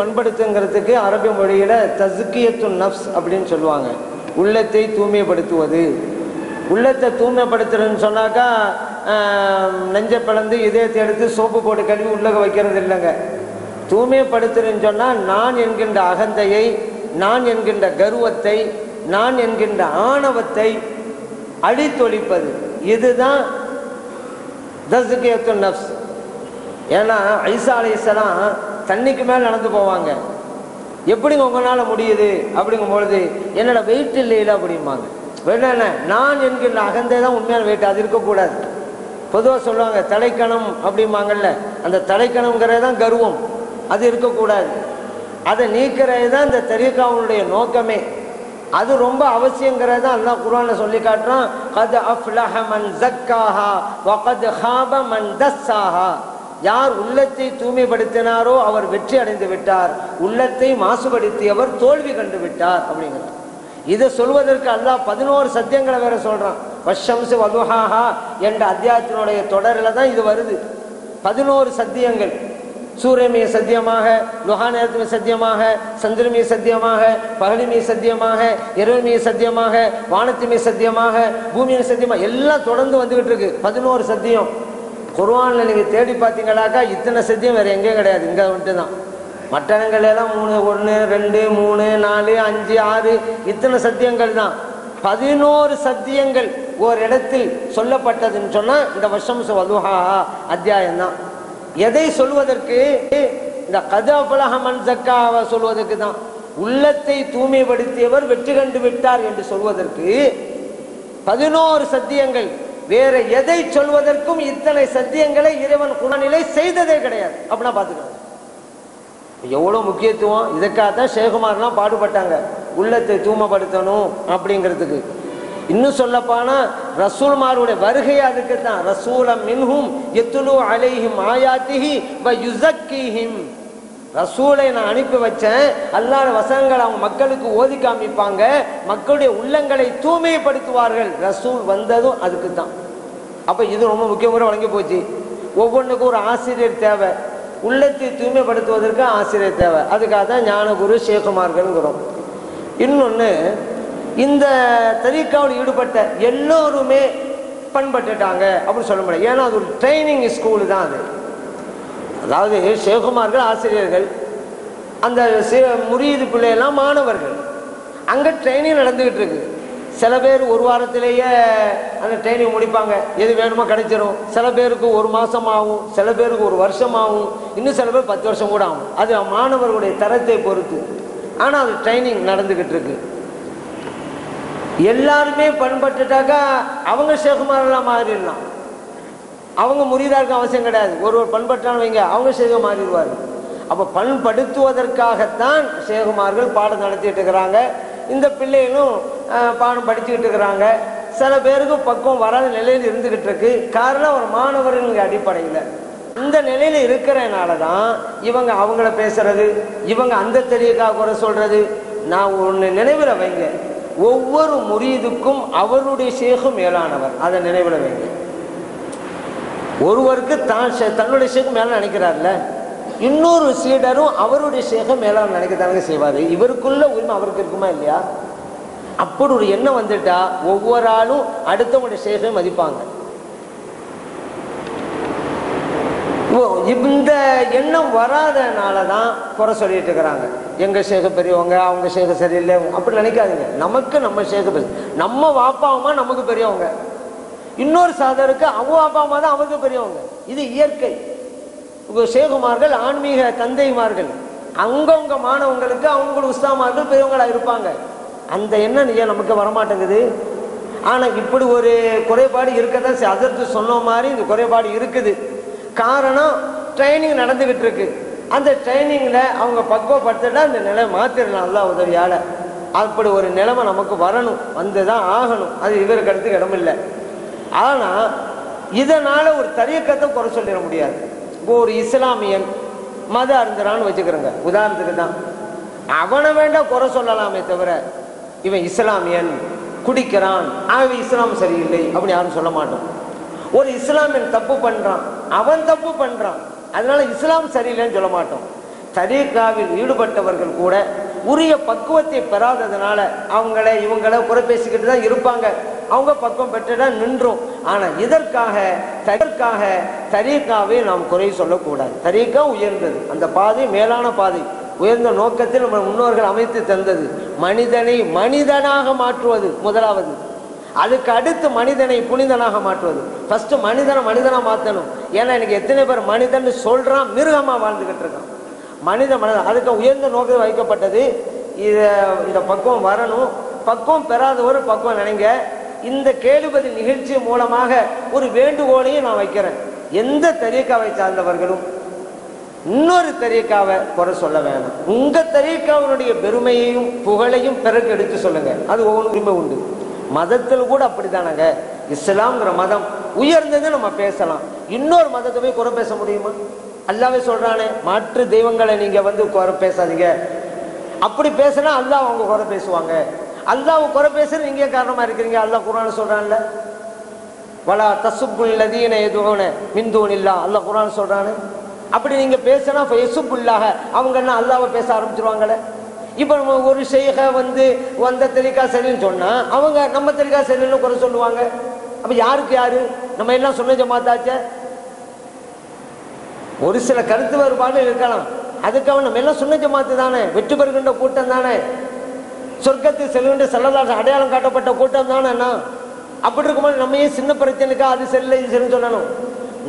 பண்படுத்துங்கிறதுக்கு அரபி மொழியில தசுக்கியத்து நஃப்ஸ் அப்படின்னு சொல்லுவாங்க. உள்ளத்தை தூய்மைப்படுத்துவது. உள்ளத்தை தூய்மைப்படுத்துறதுன்னு சொன்னாக்கா நெஞ்ச நெஞ்சை பிளந்து இதயத்தை எடுத்து சோப்பு போட்டு கழுவி உள்ளக வைக்கிறது இல்லைங்க. தூய்மைப்படுத்துறேன்னு சொன்னால் நான் என்கின்ற அகந்தையை நான் என்கின்ற கர்வத்தை நான் என்கின்ற ஆணவத்தை அழித்தொழிப்பது இதுதான் தசுக்கியத்து நஃப்ஸ். ஏன்னா ஐசா அலைசலாம் தண்ணிக்கு மேல் நடந்து போவாங்க. எப்படிங்க உங்களால் முடியுது? அப்படிங்கும் பொழுது என்னோட வெயிட் இல்லையில அப்படிம்பாங்க. வேணா நான் என்கின்ற அகந்தே தான் உண்மையான வெயிட் அது இருக்கக்கூடாது. பொதுவாக சொல்லுவாங்க தலைக்கணம் அப்படிம்பாங்கல்ல. அந்த தலைக்கணம்ங்கிறது தான் கர்வம். அது இருக்கக்கூடாது. அதை நீக்கிறது தான் இந்த தெரியக்காவனுடைய நோக்கமே. அது ரொம்ப அவசியங்கிறது தான் அல்லா குரான சொல்லி காட்டுறான். கத் அஃப்லஹ மன் ஜக்காஹா வகத் ஹாப மன் தஸ்ஸாஹா. யார் உள்ளத்தை தூய்மைப்படுத்தினாரோ அவர் வெற்றி அடைந்து விட்டார். உள்ளத்தை மாசுபடுத்தியவர் தோல்வி கண்டு விட்டார் அப்படிங்கிறார். இதை சொல்வதற்கு அல்லா பதினோரு சத்தியங்களை வேற சொல்றான். வஷம்சு வதுஹாஹா என்ற அத்தியாயத்தினுடைய தொடரில் தான் இது வருது. பதினோரு சத்தியங்கள். சூரியமிய சத்தியமாக லுஹா நேரத்துமே சத்தியமாக சந்திரமிய சத்தியமாக பகலிமிய சத்தியமாக இரவுமிய சத்தியமாக வானத்திமிய சத்தியமாக பூமியின் சத்தியமாக எல்லாம் தொடர்ந்து வந்துகிட்டு இருக்கு. பதினோரு சத்தியம். குர்வானில் நீங்கள் தேடி பார்த்தீங்களாக்கா இத்தனை சத்தியம் வேறு எங்கேயும் கிடையாது. இங்கே வந்துட்டு தான். மற்ற எல்லாம் மூணு ஒன்று ரெண்டு மூணு நாலு அஞ்சு ஆறு இத்தனை சத்தியங்கள் தான். பதினோரு சத்தியங்கள் ஒரு இடத்தில் சொல்லப்பட்டதுன்னு சொன்னால் இந்த வருஷம் வலுஹா அத்தியாயம் தான். எதை சொல்வதற்கு? இந்த கதாபலகமன் ஜக்காவை சொல்வதற்கு தான். உள்ளத்தை தூய்மைப்படுத்தியவர் வெற்றி கண்டு விட்டார் என்று சொல்வதற்கு பதினோரு சத்தியங்கள் வேற எதை சொல்வதற்கும் இத்தனை சத்தியங்களை இறைவன் குணநிலை செய்ததே கிடையாது. அப்படின்னா பார்த்துக்கலாம் எவ்வளோ முக்கியத்துவம்? இதுக்காக தான் சேகுமார்லாம் பாடுபட்டாங்க. உள்ளத்தை தூய்மைப்படுத்தணும் அப்படிங்கிறதுக்கு. இன்னும் சொல்லப்போனா ரசூல்மாருடைய வருகை அதுக்கு தான் ரசூலம் மின்ஹும் எத்துலு அலைஹிம் ஆயாத்திஹி வ யுசக்கிஹிம் ரசூலை நான் அனுப்பி வச்சேன். அல்லாத வசனங்களை அவங்க மக்களுக்கு ஓதி காமிப்பாங்க. மக்களுடைய உள்ளங்களை தூய்மைப்படுத்துவார்கள். ரசூல் வந்ததும் அதுக்கு தான் அப்ப இது ரொம்ப முக்கியமாக வழங்கி போச்சு. ஒவ்வொன்றுக்கும் ஒரு ஆசிரியர் தேவை. உள்ளத்தை தூய்மைப்படுத்துவதற்கு ஆசிரியர் தேவை. அதுக்காக தான் ஞானகுரு சேகுமார்கள்ங்கிறோம். இன்னொன்று இந்த தரீக்காவில் ஈடுபட்ட எல்லோருமே பண்பட்டுட்டாங்க அப்படின்னு சொல்ல முடியாது. ஏன்னா அது ஒரு ட்ரைனிங் ஸ்கூலு தான் அது. அதாவது சேகுமார்கள் ஆசிரியர்கள் அந்த சி- பிள்ளையெல்லாம் மாணவர்கள். அங்கே ட்ரைனிங் நடந்துக்கிட்டு இருக்குது. சில பேர் ஒரு வாரத்திலேயே அந்த ட்ரைனிங் முடிப்பாங்க. எது வேணுமோ கிடைச்சிரும். சில பேருக்கு ஒரு மாதம் ஆகும் சில பேருக்கு ஒரு வருஷம் ஆகும் இன்னும் சில பேர் பத்து வருஷம் கூட ஆகும். அது மாணவர்களுடைய தரத்தை பொறுத்து. ஆனால் அது ட்ரைனிங் நடந்துக்கிட்டு இருக்கு. எல்லாருமே பண்பட்டுட்டாக்கா அவங்க சேகுமாரெல்லாம் மாறிடலாம். அவங்க முறியதா அவசியம் கிடையாது. ஒரு ஒரு அவங்க சேக மாறிடுவார். அப்போ பண்படுத்துவதற்காகத்தான் சேகுமார்கள் பாடம் நடத்திட்டு இருக்கிறாங்க. இந்த பிள்ளைகளும் பாடம் படிச்சுக்கிட்டு இருக்கிறாங்க. சில பேருக்கு பக்குவம் வராத நிலையில் இருந்துகிட்டு இருக்கு. காரணம் ஒரு மாணவர்கள் அடிப்படையில். இந்த நிலையில் இருக்கிறனால தான் இவங்க அவங்கள பேசுறது இவங்க அந்த தெரியக்காக குறை சொல்றது. நான் ஒன்று நினைவில் வைங்க. ஒவ்வொரு முறியதுக்கும் அவருடைய சேகம் மேலானவர். அதை நினைவில் வைங்க. ஒருவருக்கு தான் தன்னுடைய சேகம் மேலே நினைக்கிறார்ல. இன்னொரு சீடரும் அவருடைய சேகம் மேலான நினைக்க தானே செய்வார். இவருக்குள்ள உரிமை அவருக்கு இருக்குமா இல்லையா? அப்படி ஒரு எண்ணம் வந்துட்டா ஒவ்வொரு ஆளும் அடுத்தவங்களுடைய ஷேகை மதிப்பாங்க. ஓ, இந்த எண்ணம் வராதனால தான் குறை சொல்லிட்டு இருக்கிறாங்க. எங்க சேக பெரியவங்க அவங்க சேக சரியில்லை அப்படி நினைக்காதீங்க. நமக்கு நம்ம சேக பெரிய நம்ம வாப்பா அம்மா நமக்கு பெரியவங்க. இன்னொரு சாதருக்கு அவங்க அப்பா அம்மா தான் அவருக்கு பெரியவங்க. இது இயற்கை. சேகுமார்கள் ஆன்மீக தந்தைமார்கள் அங்கவங்க மாணவங்களுக்கு அவங்க உஸ்தாமார்கள் பெரியவங்களா இருப்பாங்க. அந்த எண்ணம் ஏன் நமக்கு வரமாட்டேங்குது. ஆனால் இப்படி ஒரு குறைபாடு இருக்கதான் அதற்கு சொன்ன மாதிரி இந்த குறைபாடு இருக்குது. காரணம் ட்ரைனிங் நடந்துகிட்டு இருக்கு அந்த ட்ரைனிங்கில் அவங்க பக்குவப்படுத்திட்டா அந்த நிலை மாத்திரலாம் நல்லா உதவியால். அப்படி ஒரு நிலைமை நமக்கு வரணும் வந்து தான் ஆகணும். அது இவருக்கு அடுத்து இடமில்லை. ஆனால் இதனால் ஒரு தரியக்கத்தை குறை சொல்லிட முடியாது. இப்போ ஒரு இஸ்லாமியன் மத அருந்தரான்னு வச்சுக்கிறோங்க. உதாரணத்துக்கு தான். அவனை வேண்டாம் குறை சொல்லலாமே தவிர இவன் இஸ்லாமியன் குடிக்கிறான் ஆகவே இஸ்லாம் சரியில்லை அப்படின்னு யாரும் சொல்ல மாட்டோம். ஒரு இஸ்லாமியன் தப்பு பண்றான் அவன் தப்பு பண்றான் அதனால இஸ்லாம் சரியில்லைன்னு சொல்ல மாட்டோம். தரீகாவில் ஈடுபட்டவர்கள் கூட உரிய பக்குவத்தை பெறாததுனால அவங்கள இவங்கள குறை பேசிக்கிட்டு தான் இருப்பாங்க. அவங்க பக்குவம் பெற்றுடா நின்றோம். ஆனா இதற்காக இதற்காக தரீக்காவை நாம் குறை சொல்லக்கூடாது. தரீக்கா உயர்ந்தது. அந்த பாதை மேலான பாதை. உயர்ந்த நோக்கத்தில் நம்ம முன்னோர்கள் அமைத்து தந்தது. மனிதனை மனிதனாக மாற்றுவது முதலாவது. அதுக்கு அடுத்து மனிதனை புனிதனாக மாற்றுவது. ஃபஸ்ட்டு மனிதனை மனிதனாக மாற்றணும். ஏன்னா எனக்கு எத்தனை பேர் மனிதன் சொல்கிறான் மிருகமாக வாழ்ந்துக்கிட்டு இருக்கான். மனித மனிதன் அதுக்கு உயர்ந்த நோக்கம் வைக்கப்பட்டது. இதை இந்த பக்குவம் வரணும். பக்குவம் பெறாதவர் பக்குவம் நினைங்க. இந்த கேளுபதி நிகழ்ச்சி மூலமாக ஒரு வேண்டுகோளையும் நான் வைக்கிறேன். எந்த தரீக்காவை சார்ந்தவர்களும் இன்னொரு தரீக்காவை குறை சொல்ல வேணாம். உங்க தெரியக்காவனுடைய பெருமையையும் புகழையும் பிறகு எடுத்து சொல்லுங்க. அது ஒவ்வொரு உரிமை உண்டு. மதத்தில் கூட அப்படித்தானங்க. இஸ்லாம்ங்கிற மதம் உயர்ந்தது நம்ம பேசலாம். இன்னொரு மதத்தை போய் குறை பேச முடியுமா? அல்லாவே சொல்றானே மாற்று தெய்வங்களை நீங்க வந்து குறை பேசாதீங்க. அப்படி பேசினா அல்லாஹ் அவங்க குறை பேசுவாங்க. அல்லாஹ் குறை பேசுற நீங்க காரணமா இருக்கிறீங்க? அல்லாஹ் குரான் சொல்றான்ல. வலா தசுப்புள்ளதீன எதுவோன மின்தூன் இல்லா அல்லாஹ் குரான் சொல்றானு. அப்படி நீங்க பேசினா எசுப்புல்லாக அவங்க என்ன அல்லாவை பேச ஆரம்பிச்சிருவாங்களே? இப்போ நம்ம ஒரு ஷெய்க வந்து வந்த தெளிக்கா சரின்னு சொன்னா அவங்க நம்ம தெளிக்கா சரின்னு குறை சொல்லுவாங்க. அப்ப யாருக்கு யாரு? நம்ம எல்லாம் சொன்ன ஜமாத்தாச்ச? ஒரு சில கருத்து வேறுபாடு இருக்கலாம். அதுக்காக நம்ம எல்லாம் சொன்ன ஜமாத்து தானே? வெற்றி பெறுகின்ற கூட்டம் தானே? சொர்க்கத்து செல்கின்ற செல்லதாச அடையாளம் காட்டப்பட்ட கூட்டம் தானே அப்படி இருக்கும்போது நம்ம ஏன் சின்ன பிரச்சனைக்கா அது செல்ல இது செல்லுன்னு சொல்லணும்?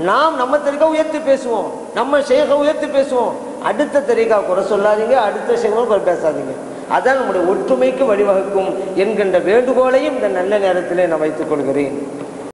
நாம் நம்ம தெளிக்கா உயர்த்தி பேசுவோம். நம்ம ஷேக உயர்த்தி பேசுவோம். அடுத்த தெருக்கா குறை சொல்லாதீங்க அடுத்த ஷேகம் குறை பேசாதீங்க. அதான் நம்முடைய ஒற்றுமைக்கு வழிவகுக்கும் என்கின்ற வேண்டுகோளையும் இந்த நல்ல நேரத்திலே நான் வைத்துக் கொள்கிறேன்.